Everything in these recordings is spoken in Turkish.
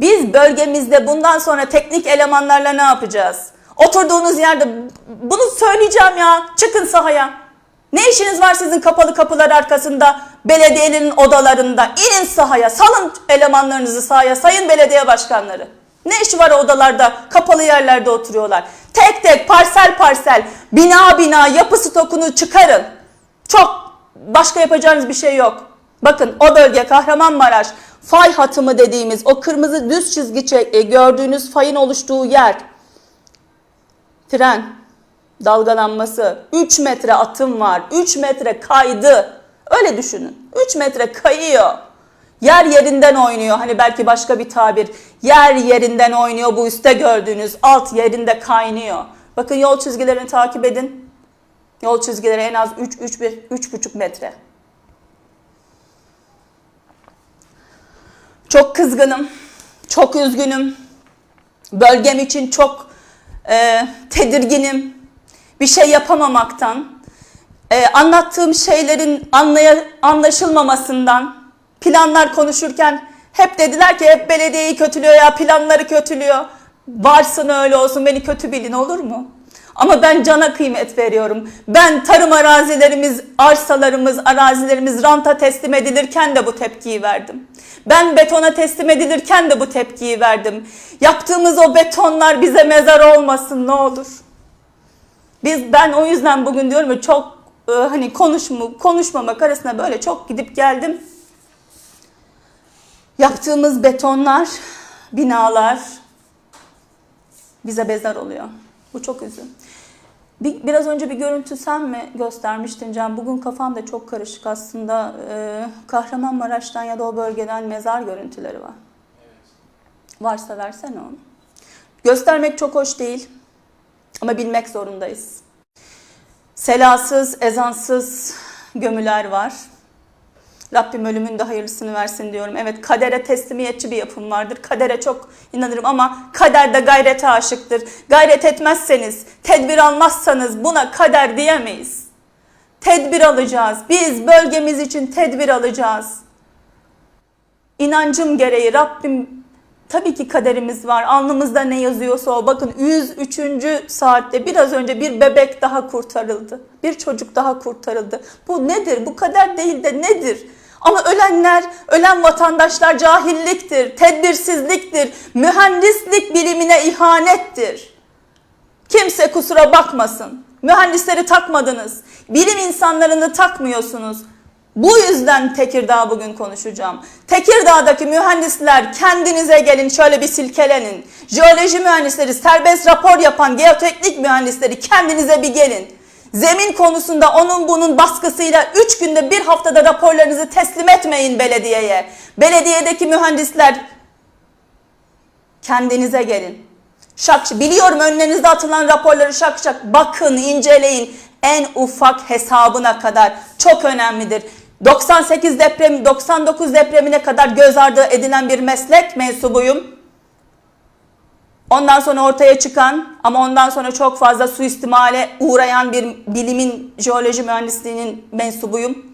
Biz bölgemizde bundan sonra teknik elemanlarla ne yapacağız? Oturduğunuz yerde bunu söyleyeceğim ya. Çıkın sahaya. Ne işiniz var sizin kapalı kapılar arkasında, belediyelerin odalarında? İnin sahaya, salın elemanlarınızı sahaya, sayın belediye başkanları. Ne işi var odalarda, kapalı yerlerde oturuyorlar? Tek tek, parsel parsel, bina bina, yapı stokunu çıkarın. Çok başka yapacağınız bir şey yok. Bakın o bölge Kahramanmaraş, fay hatımı dediğimiz o kırmızı düz çizgi çe- e, gördüğünüz fayın oluştuğu yer. Fren, dalgalanması, 3 metre atım var, 3 metre kaydı. Öyle düşünün. 3 metre kayıyor. Yer yerinden oynuyor. Hani belki başka bir tabir. Yer yerinden oynuyor bu üstte gördüğünüz. Alt yerinde kaynıyor. Bakın yol çizgilerini takip edin. Yol çizgileri en az 3 3 3,5 metre. Çok kızgınım. Çok üzgünüm. Bölgem için çok e, tedirginim. Bir şey yapamamaktan, e, anlattığım şeylerin anlaya, anlaşılmamasından, planlar konuşurken hep dediler ki hep belediyeyi kötülüyor ya planları kötülüyor. Varsın öyle olsun beni kötü bilin olur mu? Ama ben cana kıymet veriyorum. Ben tarım arazilerimiz, arsalarımız, arazilerimiz ranta teslim edilirken de bu tepkiyi verdim. Ben betona teslim edilirken de bu tepkiyi verdim. Yaptığımız o betonlar bize mezar olmasın ne olur. Biz ben o yüzden bugün diyorum ya çok e, hani konuşmu konuşmamak arasında böyle çok gidip geldim. Yaptığımız betonlar, binalar bize mezar oluyor. Bu çok üzüm. Bir, biraz önce bir görüntü sen mi göstermiştin Can? Bugün kafam da çok karışık aslında. Ee, Kahramanmaraş'tan ya da o bölgeden mezar görüntüleri var. Varsa versene onu. Göstermek çok hoş değil. Ama bilmek zorundayız. Selasız, ezansız gömüler var. Rabbim ölümün de hayırlısını versin diyorum. Evet kadere teslimiyetçi bir yapım vardır. Kadere çok inanırım ama kader de gayrete aşıktır. Gayret etmezseniz, tedbir almazsanız buna kader diyemeyiz. Tedbir alacağız. Biz bölgemiz için tedbir alacağız. İnancım gereği Rabbim tabii ki kaderimiz var. Alnımızda ne yazıyorsa o. Bakın 103. saatte biraz önce bir bebek daha kurtarıldı. Bir çocuk daha kurtarıldı. Bu nedir? Bu kader değil de nedir? Ama ölenler, ölen vatandaşlar cahilliktir, tedbirsizliktir, mühendislik bilimine ihanettir. Kimse kusura bakmasın. Mühendisleri takmadınız. Bilim insanlarını takmıyorsunuz. Bu yüzden Tekirdağ bugün konuşacağım. Tekirdağ'daki mühendisler kendinize gelin şöyle bir silkelenin. Jeoloji mühendisleri, serbest rapor yapan geoteknik mühendisleri kendinize bir gelin. Zemin konusunda onun bunun baskısıyla 3 günde bir haftada raporlarınızı teslim etmeyin belediyeye. Belediyedeki mühendisler kendinize gelin. Şak, biliyorum önünüzde atılan raporları şak şak bakın, inceleyin. En ufak hesabına kadar çok önemlidir. 98 deprem, 99 depremine kadar göz ardı edilen bir meslek mensubuyum. Ondan sonra ortaya çıkan ama ondan sonra çok fazla suistimale uğrayan bir bilimin jeoloji mühendisliğinin mensubuyum.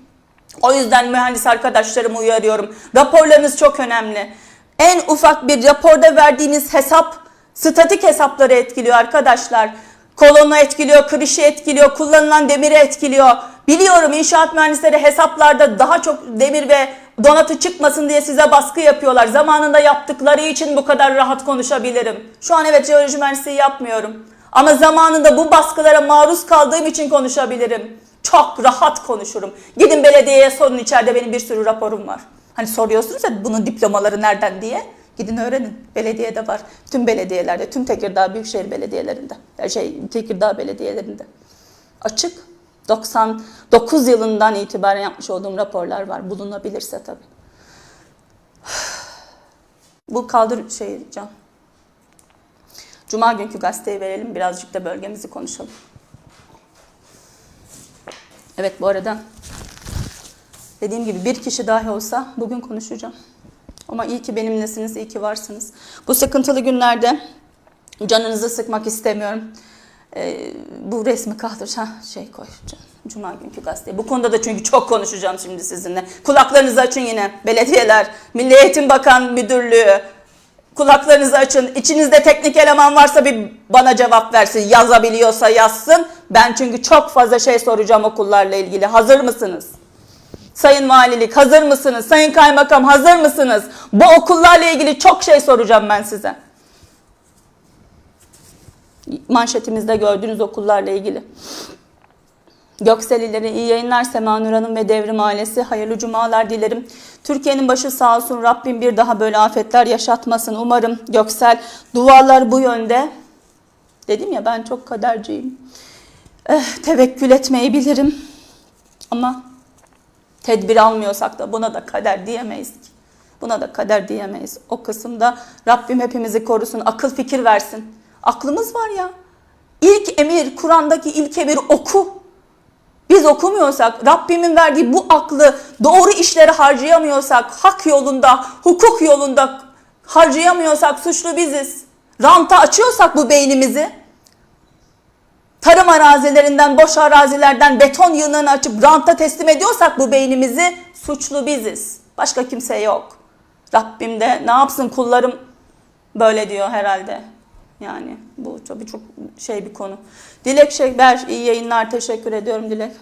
O yüzden mühendis arkadaşlarımı uyarıyorum. Raporlarınız çok önemli. En ufak bir raporda verdiğiniz hesap statik hesapları etkiliyor arkadaşlar. Kolonu etkiliyor, kırışı etkiliyor, kullanılan demiri etkiliyor. Biliyorum inşaat mühendisleri hesaplarda daha çok demir ve donatı çıkmasın diye size baskı yapıyorlar. Zamanında yaptıkları için bu kadar rahat konuşabilirim. Şu an evet jeoloji mühendisliği yapmıyorum. Ama zamanında bu baskılara maruz kaldığım için konuşabilirim. Çok rahat konuşurum. Gidin belediyeye sorun içeride benim bir sürü raporum var. Hani soruyorsunuz ya bunun diplomaları nereden diye. Gidin öğrenin. Belediyede var. Tüm belediyelerde, tüm Tekirdağ Büyükşehir Belediyelerinde. ya Şey, Tekirdağ belediyelerinde. Açık. 99 yılından itibaren yapmış olduğum raporlar var. Bulunabilirse tabii. Bu kaldır şey Can. Cuma günkü gazeteyi verelim. Birazcık da bölgemizi konuşalım. Evet bu arada dediğim gibi bir kişi dahi olsa bugün konuşacağım. Ama iyi ki benimlesiniz, iyi ki varsınız. Bu sıkıntılı günlerde canınızı sıkmak istemiyorum. Ee, bu resmi kaldır. Şey koy. Cuma günkü gazete. Bu konuda da çünkü çok konuşacağım şimdi sizinle. Kulaklarınızı açın yine. Belediyeler, Milli Eğitim Bakan Müdürlüğü, Kulaklarınızı açın. İçinizde teknik eleman varsa bir bana cevap versin. Yazabiliyorsa yazsın. Ben çünkü çok fazla şey soracağım okullarla ilgili. Hazır mısınız? Sayın Valilik hazır mısınız? Sayın Kaymakam hazır mısınız? Bu okullarla ilgili çok şey soracağım ben size. Manşetimizde gördüğünüz okullarla ilgili. Gökselileri iyi yayınlar Sema Nur Hanım ve Devrim ailesi. Hayırlı cumalar dilerim. Türkiye'nin başı sağ olsun. Rabbim bir daha böyle afetler yaşatmasın. Umarım Göksel dualar bu yönde. Dedim ya ben çok kaderciyim. Eh, tevekkül etmeyi bilirim. Ama tedbir almıyorsak da buna da kader diyemeyiz ki. Buna da kader diyemeyiz. O kısımda Rabbim hepimizi korusun. Akıl fikir versin. Aklımız var ya. İlk emir, Kur'an'daki ilk emir oku. Biz okumuyorsak, Rabbimin verdiği bu aklı doğru işlere harcayamıyorsak, hak yolunda, hukuk yolunda harcayamıyorsak suçlu biziz. Ranta açıyorsak bu beynimizi, tarım arazilerinden, boş arazilerden beton yığınlarını açıp ranta teslim ediyorsak bu beynimizi suçlu biziz. Başka kimse yok. Rabbim de ne yapsın kullarım böyle diyor herhalde. Yani bu tabii çok şey bir konu. Dilek Şekber iyi yayınlar teşekkür ediyorum Dilek.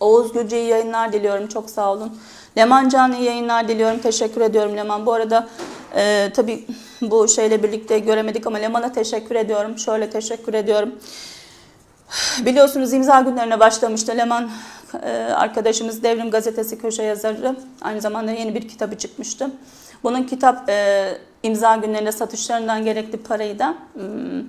Oğuz Gülce iyi yayınlar diliyorum çok sağ olun. Leman Can iyi yayınlar diliyorum teşekkür ediyorum Leman. Bu arada e, tabii bu şeyle birlikte göremedik ama Leman'a teşekkür ediyorum. Şöyle teşekkür ediyorum. Biliyorsunuz imza günlerine başlamıştı Leman e, arkadaşımız Devrim Gazetesi köşe yazarı. Aynı zamanda yeni bir kitabı çıkmıştı. Bunun kitap e, imza günlerinde satışlarından gerekli parayı da hmm,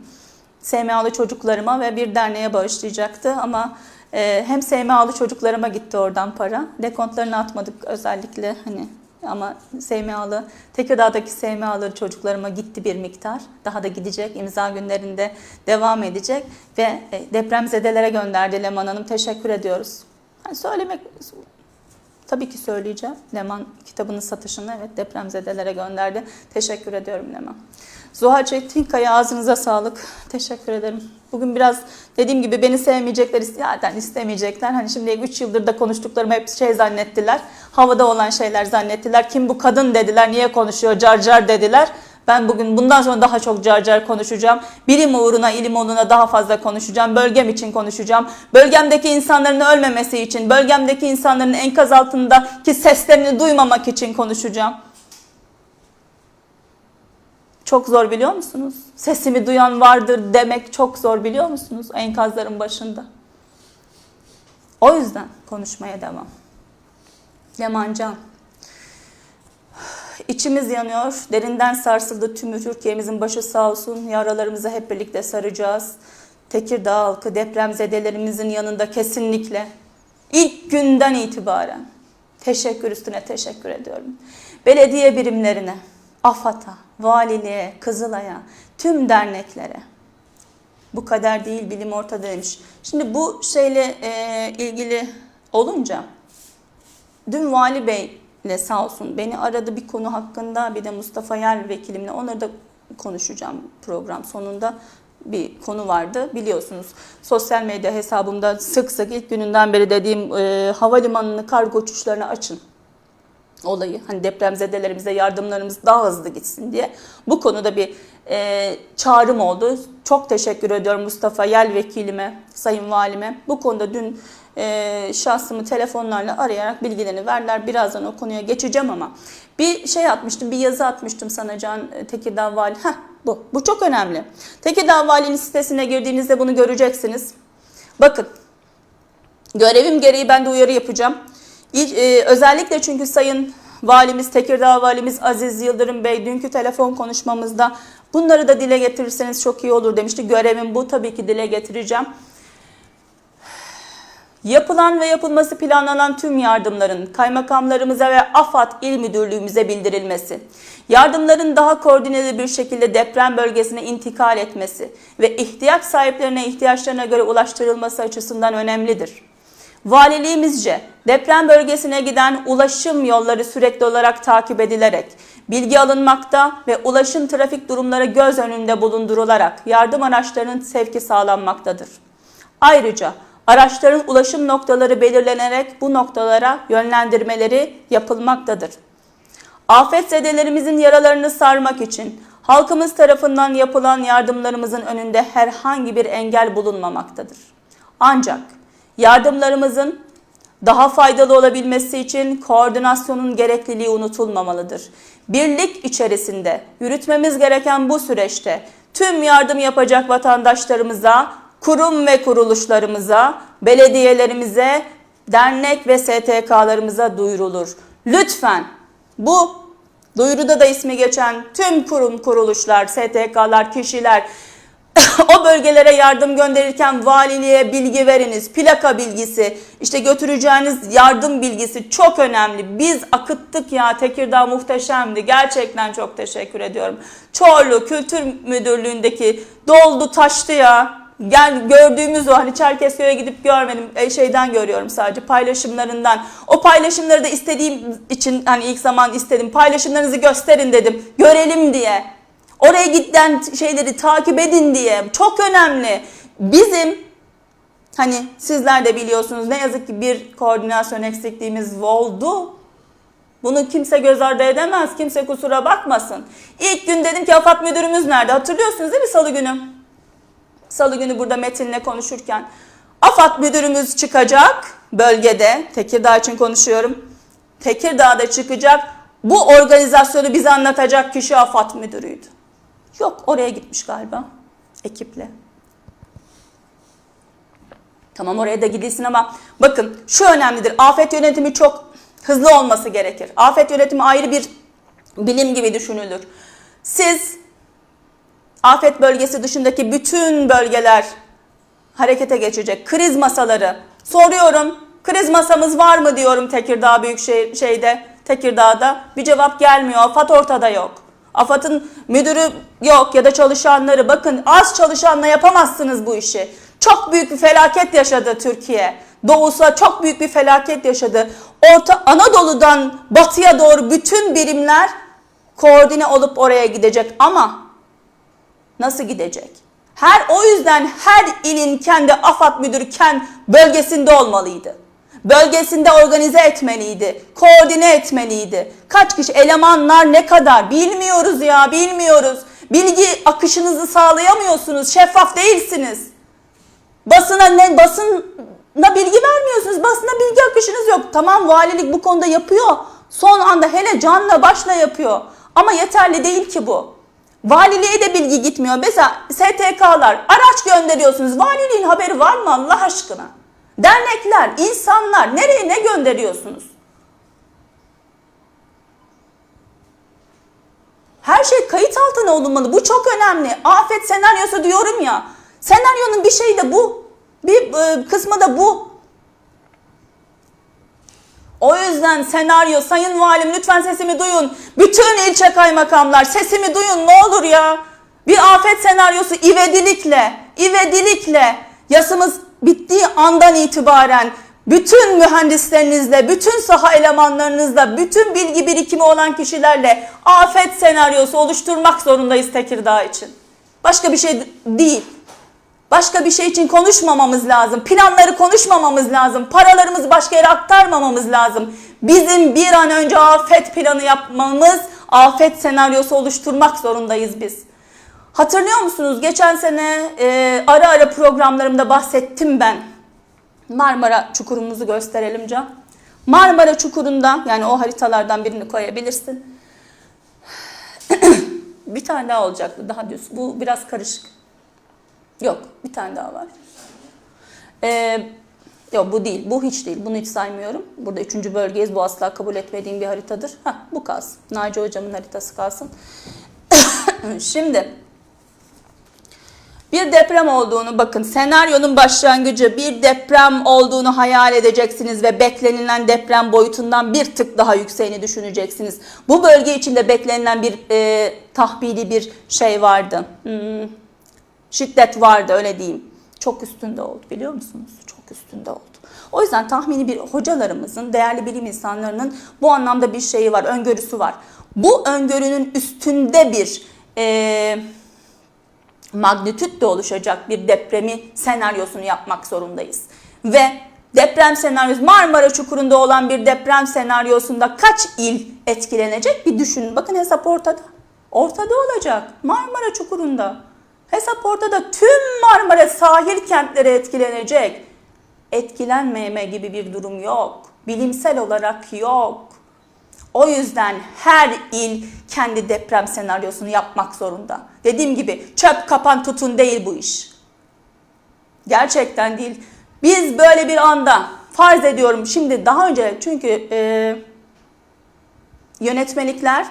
SMA'lı çocuklarıma ve bir derneğe bağışlayacaktı ama e, hem SMA'lı çocuklarıma gitti oradan para. Dekontlarını atmadık özellikle hani ama SMA'lı, Tekirdağ'daki SMA'lı çocuklarıma gitti bir miktar. Daha da gidecek, imza günlerinde devam edecek ve e, depremzedelere gönderdi Leman Hanım. Teşekkür ediyoruz. Yani söylemek Tabii ki söyleyeceğim. Leman kitabının satışını evet depremzedelere gönderdi. Teşekkür ediyorum Leman. Zuhal Çetinkaya ağzınıza sağlık. Teşekkür ederim. Bugün biraz dediğim gibi beni sevmeyecekler, zaten istemeyecekler. Hani şimdi 3 yıldır da konuştuklarımı hep şey zannettiler. Havada olan şeyler zannettiler. Kim bu kadın dediler, niye konuşuyor, car car dediler. Ben bugün bundan sonra daha çok car car konuşacağım. Bilim uğruna, ilim uğruna daha fazla konuşacağım. Bölgem için konuşacağım. Bölgemdeki insanların ölmemesi için, bölgemdeki insanların enkaz altındaki seslerini duymamak için konuşacağım. Çok zor biliyor musunuz? Sesimi duyan vardır demek çok zor biliyor musunuz? Enkazların başında. O yüzden konuşmaya devam. Leman Can. İçimiz yanıyor, derinden sarsıldı tüm Türkiye'mizin başı sağ olsun. Yaralarımızı hep birlikte saracağız. Tekirdağ halkı depremzedelerimizin yanında kesinlikle ilk günden itibaren teşekkür üstüne teşekkür ediyorum. Belediye birimlerine, AFAD'a, valiliğe, Kızılay'a, tüm derneklere. Bu kadar değil bilim ortada demiş. Şimdi bu şeyle e, ilgili olunca dün Vali Bey ile sağ olsun beni aradı bir konu hakkında bir de Mustafa Yer vekilimle onları da konuşacağım program sonunda bir konu vardı biliyorsunuz. Sosyal medya hesabımda sık sık ilk gününden beri dediğim e, havalimanını kargo uçuşlarına açın olayı. Hani depremzedelerimize yardımlarımız daha hızlı gitsin diye. Bu konuda bir e, çağrım oldu. Çok teşekkür ediyorum Mustafa Yel vekilime, sayın valime. Bu konuda dün e, şahsımı telefonlarla arayarak bilgilerini verdiler. Birazdan o konuya geçeceğim ama bir şey atmıştım, bir yazı atmıştım sana Can e, Tekirdağ Vali. Heh, bu. Bu çok önemli. Tekirdağ Vali'nin sitesine girdiğinizde bunu göreceksiniz. Bakın. Görevim gereği ben de uyarı yapacağım. İlk, e, özellikle çünkü Sayın Valimiz, Tekirdağ Valimiz Aziz Yıldırım Bey dünkü telefon konuşmamızda bunları da dile getirirseniz çok iyi olur demişti. Görevim bu tabii ki dile getireceğim. Yapılan ve yapılması planlanan tüm yardımların kaymakamlarımıza ve AFAD İl Müdürlüğümüze bildirilmesi, yardımların daha koordineli bir şekilde deprem bölgesine intikal etmesi ve ihtiyaç sahiplerine ihtiyaçlarına göre ulaştırılması açısından önemlidir. Valiliğimizce deprem bölgesine giden ulaşım yolları sürekli olarak takip edilerek, bilgi alınmakta ve ulaşım trafik durumları göz önünde bulundurularak yardım araçlarının sevki sağlanmaktadır. Ayrıca araçların ulaşım noktaları belirlenerek bu noktalara yönlendirmeleri yapılmaktadır. Afetzedelerimizin yaralarını sarmak için halkımız tarafından yapılan yardımlarımızın önünde herhangi bir engel bulunmamaktadır. Ancak yardımlarımızın daha faydalı olabilmesi için koordinasyonun gerekliliği unutulmamalıdır. Birlik içerisinde yürütmemiz gereken bu süreçte tüm yardım yapacak vatandaşlarımıza, kurum ve kuruluşlarımıza, belediyelerimize, dernek ve STK'larımıza duyurulur. Lütfen bu duyuruda da ismi geçen tüm kurum kuruluşlar, STK'lar, kişiler o bölgelere yardım gönderirken valiliğe bilgi veriniz. Plaka bilgisi, işte götüreceğiniz yardım bilgisi çok önemli. Biz akıttık ya Tekirdağ muhteşemdi. Gerçekten çok teşekkür ediyorum. Çorlu Kültür Müdürlüğü'ndeki doldu taştı ya. Gel gördüğümüz o hani Çerkezköy'e gidip görmedim e, şeyden görüyorum sadece paylaşımlarından. O paylaşımları da istediğim için hani ilk zaman istedim paylaşımlarınızı gösterin dedim görelim diye. Oraya giden şeyleri takip edin diye. Çok önemli. Bizim hani sizler de biliyorsunuz ne yazık ki bir koordinasyon eksikliğimiz oldu. Bunu kimse göz ardı edemez. Kimse kusura bakmasın. İlk gün dedim ki AFAD müdürümüz nerede? Hatırlıyorsunuz değil mi salı günü? Salı günü burada Metin'le konuşurken. AFAD müdürümüz çıkacak bölgede. Tekirdağ için konuşuyorum. Tekirdağ'da çıkacak. Bu organizasyonu bize anlatacak kişi AFAD müdürüydü. Yok oraya gitmiş galiba ekiple. Tamam oraya da gidilsin ama bakın şu önemlidir. Afet yönetimi çok hızlı olması gerekir. Afet yönetimi ayrı bir bilim gibi düşünülür. Siz afet bölgesi dışındaki bütün bölgeler harekete geçecek. Kriz masaları. Soruyorum. Kriz masamız var mı diyorum Tekirdağ Büyükşehir şeyde, Tekirdağ'da. Bir cevap gelmiyor. AFAD ortada yok. AFAD'ın müdürü yok ya da çalışanları. Bakın az çalışanla yapamazsınız bu işi. Çok büyük bir felaket yaşadı Türkiye. Doğusa çok büyük bir felaket yaşadı. Orta Anadolu'dan batıya doğru bütün birimler koordine olup oraya gidecek ama nasıl gidecek? Her o yüzden her ilin kendi AFAD müdürü kendi bölgesinde olmalıydı. Bölgesinde organize etmeliydi, koordine etmeliydi. Kaç kişi, elemanlar ne kadar bilmiyoruz ya, bilmiyoruz. Bilgi akışınızı sağlayamıyorsunuz, şeffaf değilsiniz. Basına ne basına bilgi vermiyorsunuz. Basına bilgi akışınız yok. Tamam valilik bu konuda yapıyor. Son anda hele canla başla yapıyor. Ama yeterli değil ki bu. Valiliğe de bilgi gitmiyor. Mesela STK'lar araç gönderiyorsunuz. Valiliğin haberi var mı Allah aşkına? Dernekler, insanlar nereye ne gönderiyorsunuz? Her şey kayıt altına olunmalı. Bu çok önemli. Afet senaryosu diyorum ya. Senaryonun bir şeyi de bu. Bir e, kısmı da bu. O yüzden senaryo, sayın valim lütfen sesimi duyun. Bütün ilçe kaymakamlar sesimi duyun ne olur ya. Bir afet senaryosu ivedilikle, ivedilikle yasımız bittiği andan itibaren bütün mühendislerinizle, bütün saha elemanlarınızla, bütün bilgi birikimi olan kişilerle afet senaryosu oluşturmak zorundayız Tekirdağ için. Başka bir şey değil. Başka bir şey için konuşmamamız lazım. Planları konuşmamamız lazım. Paralarımızı başka yere aktarmamamız lazım. Bizim bir an önce afet planı yapmamız, afet senaryosu oluşturmak zorundayız biz. Hatırlıyor musunuz? Geçen sene e, ara ara programlarımda bahsettim ben. Marmara çukurumuzu gösterelim Can. Marmara çukurunda yani o haritalardan birini koyabilirsin. bir tane daha olacaktı daha düz. Bu biraz karışık. Yok bir tane daha var. Ee, yok bu değil. Bu hiç değil. Bunu hiç saymıyorum. Burada üçüncü bölgeyiz. Bu asla kabul etmediğim bir haritadır. Heh, bu kalsın. Naci hocamın haritası kalsın. Şimdi bir deprem olduğunu bakın senaryonun başlangıcı bir deprem olduğunu hayal edeceksiniz ve beklenilen deprem boyutundan bir tık daha yükseğini düşüneceksiniz. Bu bölge içinde beklenilen bir e, tahbili bir şey vardı. Hmm, şiddet vardı öyle diyeyim. Çok üstünde oldu biliyor musunuz? Çok üstünde oldu. O yüzden tahmini bir hocalarımızın, değerli bilim insanlarının bu anlamda bir şeyi var, öngörüsü var. Bu öngörünün üstünde bir e, magnitütle oluşacak bir depremi senaryosunu yapmak zorundayız. Ve deprem senaryosu Marmara Çukuru'nda olan bir deprem senaryosunda kaç il etkilenecek bir düşünün. Bakın hesap ortada. Ortada olacak. Marmara Çukuru'nda. Hesap ortada. Tüm Marmara sahil kentleri etkilenecek. Etkilenmeme gibi bir durum yok. Bilimsel olarak yok. O yüzden her il kendi deprem senaryosunu yapmak zorunda. Dediğim gibi çöp kapan tutun değil bu iş. Gerçekten değil. Biz böyle bir anda farz ediyorum şimdi daha önce çünkü e, yönetmelikler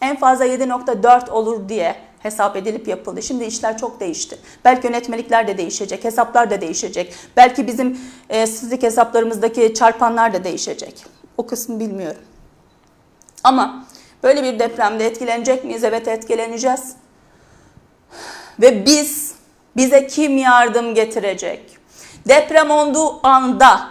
en fazla 7.4 olur diye hesap edilip yapıldı. Şimdi işler çok değişti. Belki yönetmelikler de değişecek, hesaplar da değişecek. Belki bizim e, statistik hesaplarımızdaki çarpanlar da değişecek. O kısmı bilmiyorum. Ama böyle bir depremde etkilenecek miyiz? Evet etkileneceğiz. Ve biz, bize kim yardım getirecek? Deprem olduğu anda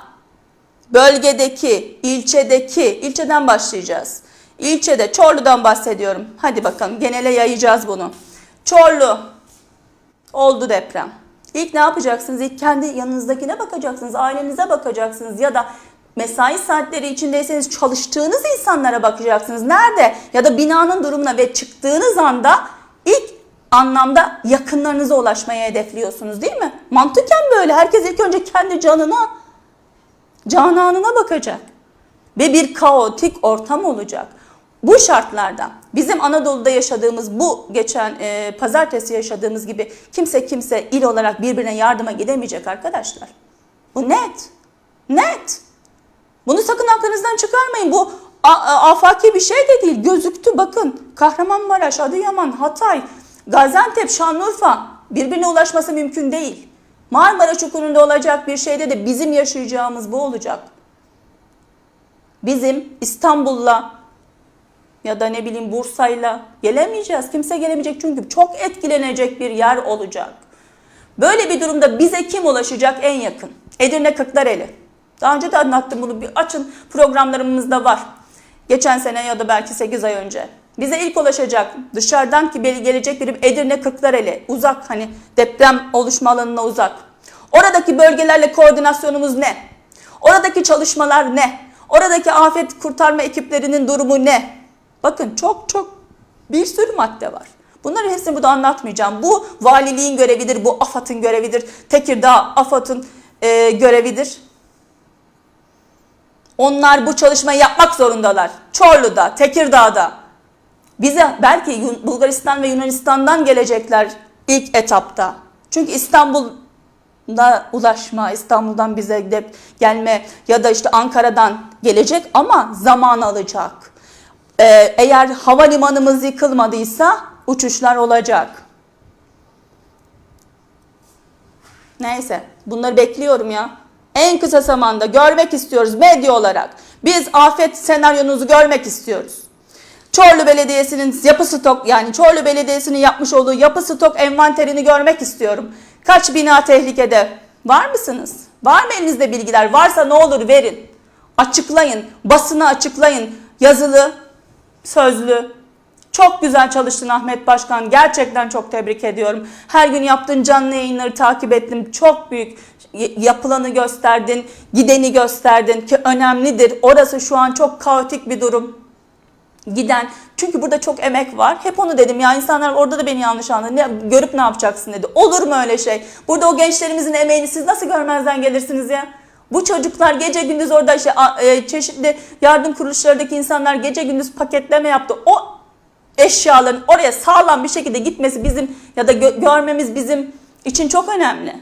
bölgedeki, ilçedeki, ilçeden başlayacağız. İlçede, Çorlu'dan bahsediyorum. Hadi bakalım genele yayacağız bunu. Çorlu, oldu deprem. İlk ne yapacaksınız? İlk kendi yanınızdakine bakacaksınız, ailenize bakacaksınız ya da mesai saatleri içindeyseniz çalıştığınız insanlara bakacaksınız. Nerede? Ya da binanın durumuna ve çıktığınız anda ilk anlamda yakınlarınıza ulaşmaya hedefliyorsunuz değil mi? Mantıken böyle. Herkes ilk önce kendi canına, cananına bakacak. Ve bir kaotik ortam olacak. Bu şartlarda bizim Anadolu'da yaşadığımız bu geçen e, pazartesi yaşadığımız gibi kimse kimse il olarak birbirine yardıma gidemeyecek arkadaşlar. Bu net. Net. Bunu sakın aklınızdan çıkarmayın. Bu afaki bir şey de değil. Gözüktü bakın. Kahramanmaraş, Adıyaman, Hatay, Gaziantep, Şanlıurfa birbirine ulaşması mümkün değil. Marmara Çukuru'nda olacak bir şeyde de bizim yaşayacağımız bu olacak. Bizim İstanbul'la ya da ne bileyim Bursa'yla gelemeyeceğiz. Kimse gelemeyecek çünkü çok etkilenecek bir yer olacak. Böyle bir durumda bize kim ulaşacak en yakın? Edirne Kırklareli. Daha önce de anlattım bunu. Bir açın programlarımızda var. Geçen sene ya da belki 8 ay önce. Bize ilk ulaşacak dışarıdan ki gelecek bir Edirne Kırklareli. Uzak hani deprem oluşma alanına uzak. Oradaki bölgelerle koordinasyonumuz ne? Oradaki çalışmalar ne? Oradaki afet kurtarma ekiplerinin durumu ne? Bakın çok çok bir sürü madde var. Bunların hepsini burada anlatmayacağım. Bu valiliğin görevidir, bu AFAD'ın görevidir. Tekirdağ AFAD'ın e, görevidir. Onlar bu çalışmayı yapmak zorundalar. Çorlu'da, Tekirdağ'da. Bize belki Bulgaristan ve Yunanistan'dan gelecekler ilk etapta. Çünkü İstanbul'da ulaşma, İstanbul'dan bize gelme ya da işte Ankara'dan gelecek ama zaman alacak. Ee, eğer havalimanımız yıkılmadıysa uçuşlar olacak. Neyse bunları bekliyorum ya. En kısa zamanda görmek istiyoruz medya olarak. Biz afet senaryonuzu görmek istiyoruz. Çorlu Belediyesi'nin yapı stok yani Çorlu Belediyesi'nin yapmış olduğu yapı stok envanterini görmek istiyorum. Kaç bina tehlikede? Var mısınız? Var mı elinizde bilgiler? Varsa ne olur verin. Açıklayın. Basına açıklayın. Yazılı, sözlü. Çok güzel çalıştın Ahmet Başkan. Gerçekten çok tebrik ediyorum. Her gün yaptığın canlı yayınları takip ettim. Çok büyük yapılanı gösterdin, gideni gösterdin ki önemlidir. Orası şu an çok kaotik bir durum giden. Çünkü burada çok emek var. Hep onu dedim ya insanlar orada da beni yanlış anladı. Ne, görüp ne yapacaksın dedi. Olur mu öyle şey? Burada o gençlerimizin emeğini siz nasıl görmezden gelirsiniz ya? Bu çocuklar gece gündüz orada işte e, çeşitli yardım kuruluşlarındaki insanlar gece gündüz paketleme yaptı. O eşyaların oraya sağlam bir şekilde gitmesi bizim ya da gö- görmemiz bizim için çok önemli.